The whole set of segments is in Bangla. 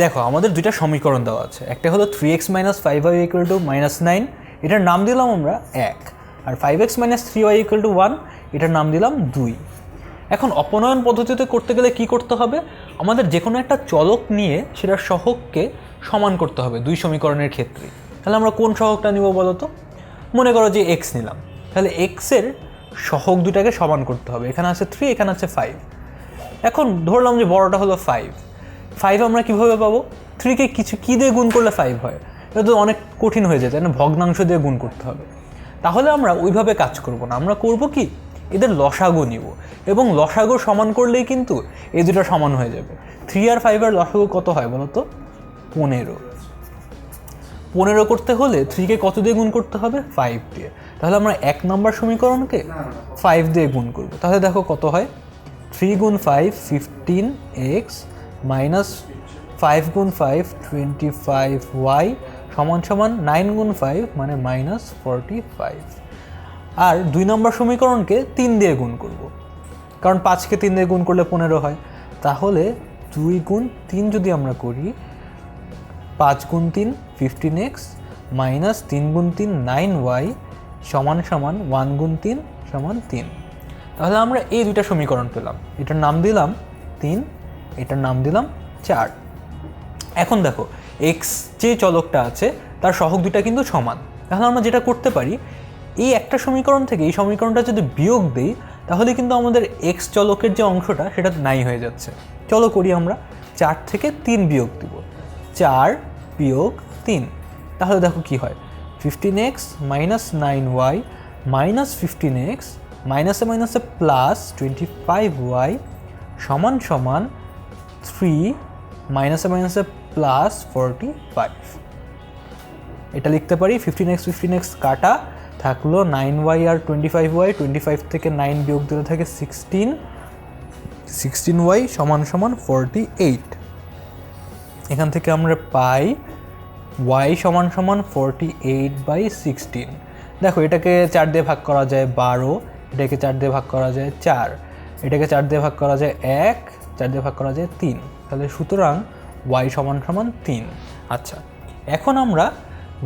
দেখো, আমাদের দুইটা সমীকরণ দেওয়া আছে। একটা হলো three X minus five Y equal to minus nine এটার নাম দিলাম আমরা এক। আর five X minus three Y equal to one এটার নাম দিলাম দুই। এখন অপনয়ন পদ্ধতিতে করতে গেলে কি করতে হবে? আমাদের যে কোনো একটা চলক নিয়ে সেটার সহককে সমান করতে হবে দুই সমীকরণের ক্ষেত্রে। তাহলে আমরা কোন সহকটা নিব বলো তো? মনে করো যে এক্স নিলাম। তাহলে এক্সের সহক দুটাকে সমান করতে হবে। এখানে আছে থ্রি এখানে আছে ফাইভ এখন ধরলাম যে বড়টা হলো ফাইভ ফাইভ আমরা কীভাবে পাবো? থ্রিকে কিছু কী দিয়ে গুণ করলে ফাইভ হয়? এটা তো অনেক কঠিন হয়ে যায়, তাই না? ভগ্নাংশ দিয়ে গুণ করতে হবে। তাহলে আমরা ওইভাবে কাজ করব না। আমরা করব কি? এদের লসাগু নিব। এবং লসাগু সমান করলেই কিন্তু এই দুটো সমান হয়ে যাবে। থ্রি আর ফাইভের লসাগু কত হয় বলো তো? পনেরো। পনেরো করতে হলে থ্রিকে কত দিয়ে গুণ করতে হবে? ফাইভ দিয়ে। তাহলে আমরা এক নম্বর সমীকরণকে ফাইভ দিয়ে গুণ করব। তাহলে দেখো কত হয়? থ্রি গুণ five fifteen X minus five গুণ ফাইভ টোয়েন্টি ফাইভ ওয়াই সমান সমান নাইন গুণ ফাইভ মানে মাইনাস ফর্টি ফাইভ আর দুই নম্বর সমীকরণকে তিন দিয়ে গুণ করব। কারণ পাঁচকে তিন দিয়ে গুণ করলে পনেরো হয়। তাহলে দুই গুণ তিন যদি আমরা করি, পাঁচ গুণ তিন ফিফটিন এক্স মাইনাস তিন গুণ তিন নাইন ওয়াই সমান সমান ওয়ান গুণ তিন সমান তিন। তাহলে আমরা এই দুইটা সমীকরণ পেলাম। এটার নাম দিলাম তিন এটার নাম দিলাম চার। এখন দেখো এক্স যে চলকটা আছে, তার সহগ দুটা কিন্তু সমান। তাহলে আমরা যেটা করতে পারি, এই একটা সমীকরণ থেকে এই সমীকরণটা যদি বিয়োগ দিই, তাহলে কিন্তু আমাদের এক্স চলকের যে অংশটা, সেটা নাই হয়ে যাচ্ছে। চলো করি আমরা, চার থেকে তিন বিয়োগ দিব। চার বিয়োগ তিন। তাহলে দেখো কি হয় fifteen X minus nine Y minus fifteen X মাইনাসে মাইনাসে প্লাস টোয়েন্টি ফাইভ ওয়াই সমান সমান থ্রি মাইনাসে মাইনাসে প্লাস ফোরটি ফাইভ এটা লিখতে পারি ফিফটিন এক্স ফিফটিন এক্স কাটা, থাকল নাইন ওয়াই আর twenty five Y twenty five থেকে নাইন বিয়োগ দিলে থাকে সিক্সটিন সিক্সটিন ওয়াই সমান সমান ফোরটি এইট এখান থেকে আমরা পাই ওয়াই সমান সমান ফোরটি এইট বাই সিক্সটিন দেখো, এটাকে চার দিয়ে ভাগ করা যায় বারো, এটাকে চার দিয়ে ভাগ করা যায় চার, এটাকে চার দিয়ে ভাগ করা যায় এক চার দিয়ে ভাগ করা যায় তিন। তাহলে সুতরাং ওয়াই সমান সমান তিন। আচ্ছা এখন আমরা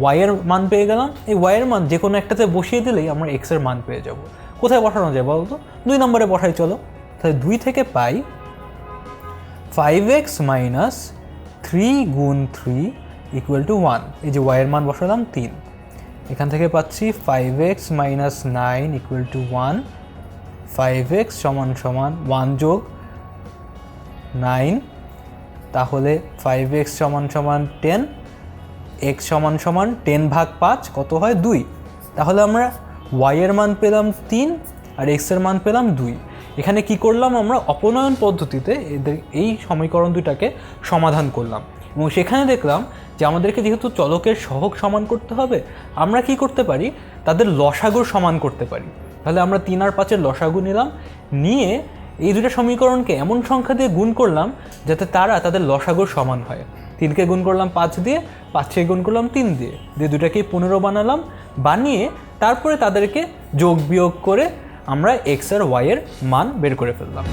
ওয়াইয়ের মান পেয়ে গেলাম। এই ওয়াইয়ের মান যে কোনো একটাতে বসিয়ে দিলেই আমরা এক্সের মান পেয়ে যাব। কোথায় বসানো যায় বলো তো দুই নম্বরে বসাই, চলো। তাহলে দুই থেকে পাই ফাইভ এক্স মাইনাস থ্রি গুণ থ্রি ইকুয়াল টু ওয়ান এই যে ওয়াইয়ের মান বসালাম তিন। এখান থেকে পাচ্ছি five X minus nine equal to one five X সমান সমান ওয়ান যোগ নাইন, তাহলে ফাইভ এক্স সমান সমান টেন এক্স সমান সমান টেন ভাগ পাঁচ, কত হয় দুই? তাহলে আমরা ওয়াইয়ের মান পেলাম তিন আর এক্সের মান পেলাম দুই। এখানে কি করলাম আমরা? অপনয়ন পদ্ধতিতে এদের এই সমীকরণ দুটাকে সমাধান করলাম। এবং সেখানে দেখলাম যে আমাদেরকে যেহেতু চলকের সহগ সমান করতে হবে, আমরা কি করতে পারি? তাদের লসাগুর সমান করতে পারি। তাহলে আমরা তিন আর পাঁচের লসাগু নিলাম, নিয়ে এই দুটো সমীকরণকে এমন সংখ্যা দিয়ে গুণ করলাম যাতে তারা তাদের লসাগুর সমান হয়। তিনকে গুণ করলাম পাঁচ দিয়ে, পাঁচকে গুণ করলাম তিন দিয়ে। দিয়ে দুটাকেই পনেরো বানালাম, বানিয়ে তারপরে তাদেরকে যোগ বিয়োগ করে আমরা এক্স আর ওয়াইয়ের মান বের করে ফেললাম।